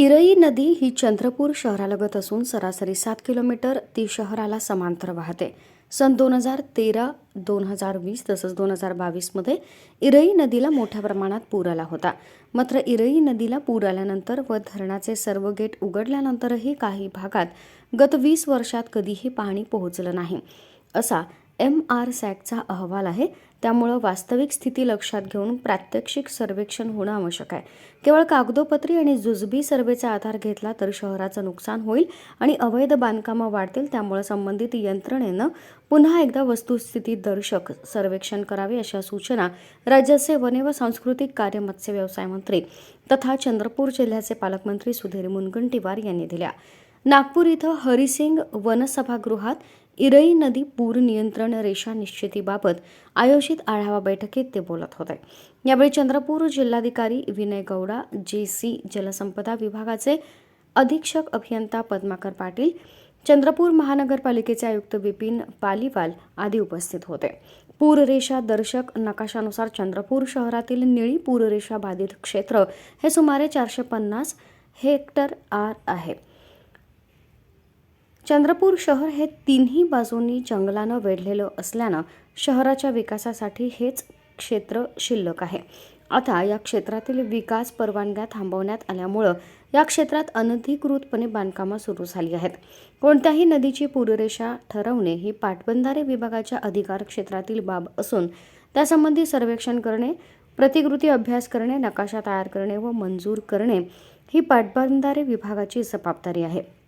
इरई नदी ही चंद्रपूर शहरालगत असून सरासरी सात किलोमीटर ती शहराला समांतर वाहते. सन दोन हजार तेरा दोन हजार वीस तसंच दोन हजार बावीसमध्ये इरई नदीला मोठ्या प्रमाणात पूर आला होता. मात्र इरई नदीला पूर आल्यानंतर व धरणाचे सर्व गेट उघडल्यानंतरही काही भागात गत वीस वर्षात कधीही पाणी पोहोचलं नाही. असा एम आर सॅकचा अहवाल आहे. त्यामुळं वास्तविक स्थिती लक्षात घेऊन प्रात्यक्षिक सर्वेक्षण होणं आवश्यक आहे. केवळ कागदोपत्री आणि जुजबी सर्वेचा आधार घेतला तर शहराचं नुकसान होईल आणि अवैध बांधकामं वाढतील. त्यामुळं संबंधित यंत्रणेनं पुन्हा एकदा वस्तुस्थिती दर्शक सर्वेक्षण करावे अशा सूचना राज्याचे वने व सांस्कृतिक कार्य मत्स्य व्यवसाय मंत्री तथा चंद्रपूर जिल्ह्याचे पालकमंत्री सुधीर मुनगंटीवार यांनी दिल्या. नागपूर इथं हरिसिंग वनसभागृहात इरई नदी पूर नियंत्रण रेषा निश्चितीबाबत आयोजित आढावा बैठकीत ते बोलत होते. यावेळी चंद्रपूर जिल्हाधिकारी विनय गौडा जे सी जलसंपदा विभागाचे अधीक्षक अभियंता पद्माकर पाटील चंद्रपूर महानगरपालिकेचे आयुक्त विपिन पालीवाल आदी उपस्थित होते. पूररेषा दर्शक नकाशानुसार चंद्रपूर शहरातील निळी पूररेषा बाधित क्षेत्र हे सुमारे चारशे पन्नास हेक्टर आर आहे. चंद्रपूर शहर हे तिन्ही बाजूंनी जंगलानं वेढलेलं असल्यानं शहराच्या विकासासाठी हेच क्षेत्र शिल्लक आहे. आता या क्षेत्रातील विकास परवानग्या थांबवण्यात आल्यामुळं या क्षेत्रात अनधिकृतपणे बांधकामं सुरू झाली आहेत. कोणत्याही नदीची पूररेषा ठरवणे ही पाटबंधारे विभागाच्या अधिकार क्षेत्रातील बाब असून त्यासंबंधी सर्वेक्षण करणे प्रतिकृती अभ्यास करणे नकाशा तयार करणे व मंजूर करणे ही पाटबंधारे विभागाची जबाबदारी आहे.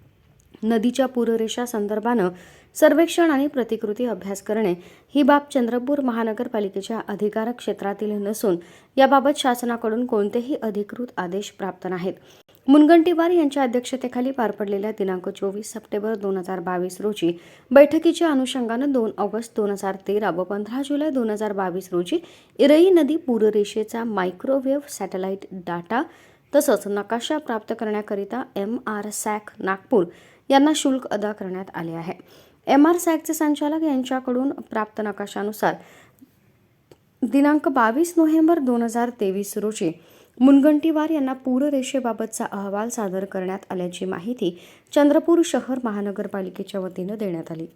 नदीच्या पूररेषा संदर्भानं सर्वेक्षण आणि प्रतिकृती अभ्यास करणे ही बाब चंद्रपूर महानगरपालिकेच्या अधिकार क्षेत्रातील नसून याबाबत शासनाकडून कोणतेही अधिकृत आदेश प्राप्त नाहीत. मुनगंटीवार यांच्या अध्यक्षतेखाली पार पडलेल्या दिनांक चोवीस सप्टेंबर दोन हजार बावीस रोजी बैठकीच्या अनुषंगानं दोन ऑगस्ट दोन हजार तेरा व पंधरा जुलै दोन हजार बावीस रोजी इरई नदी पूररेषेचा मायक्रोवेव्ह सॅटेलाईट डाटा तसंच नकाशा प्राप्त करण्याकरिता एम आर सॅक नागपूर यांना शुल्क अदा करण्यात आले आहे. एम आर सॅकचे संचालक यांच्याकडून प्राप्त नकाशानुसार दिनांक बावीस नोव्हेंबर दोन हजार तेवीस रोजी मुनगंटीवार यांना पूररेषेबाबतचा अहवाल सादर करण्यात आल्याची माहिती चंद्रपूर शहर महानगरपालिकेच्या वतीनं देण्यात आली.